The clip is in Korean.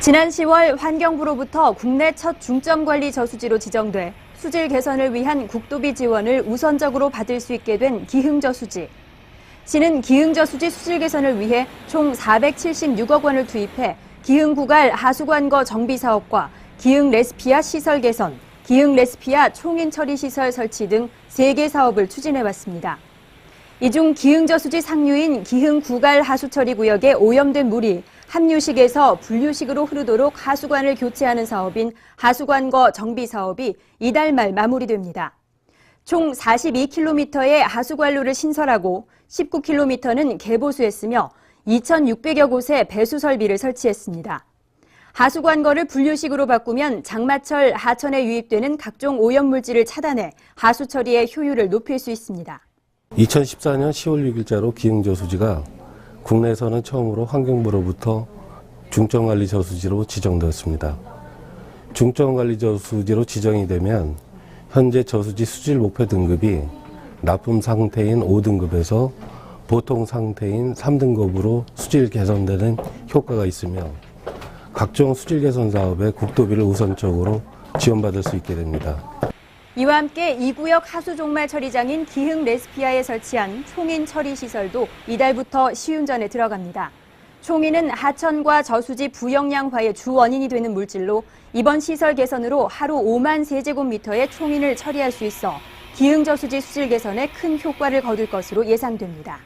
지난 10월 환경부로부터 국내 첫 중점 관리 저수지로 지정돼 수질 개선을 위한 국도비 지원을 우선적으로 받을 수 있게 된 기흥저수지. 시는 기흥저수지 수질 개선을 위해 총 476억 원을 투입해 기흥구갈 하수관거 정비 사업과 기흥 레스피아 시설 개선, 기흥 레스피아 총인 처리 시설 설치 등 3개 사업을 추진해 왔습니다. 이 중 기흥저수지 상류인 기흥구갈 하수처리 구역에 오염된 물이 합류식에서 분류식으로 흐르도록 하수관을 교체하는 사업인 하수관거 정비 사업이 이달 말 마무리됩니다. 총 42km의 하수관로를 신설하고 19km는 개보수했으며 2,600여 곳에 배수 설비를 설치했습니다. 하수관거를 분류식으로 바꾸면 장마철 하천에 유입되는 각종 오염물질을 차단해 하수 처리의 효율을 높일 수 있습니다. 2014년 10월 6일자로 기흥저수지가 국내에서는 처음으로 환경부로부터 중점관리 저수지로 지정되었습니다. 중점관리 저수지로 지정이 되면 현재 저수지 수질 목표 등급이 나쁨 상태인 5등급에서 보통 상태인 3등급으로 수질 개선되는 효과가 있으며 각종 수질 개선 사업에 국도비를 우선적으로 지원받을 수 있게 됩니다. 이와 함께 이 구역 하수 종말 처리장인 기흥 레스피아에 설치한 총인 처리 시설도 이달부터 시운전에 들어갑니다. 총인은 하천과 저수지 부영양화의 주 원인이 되는 물질로 이번 시설 개선으로 하루 5만 세제곱미터의 총인을 처리할 수 있어 기흥 저수지 수질 개선에 큰 효과를 거둘 것으로 예상됩니다.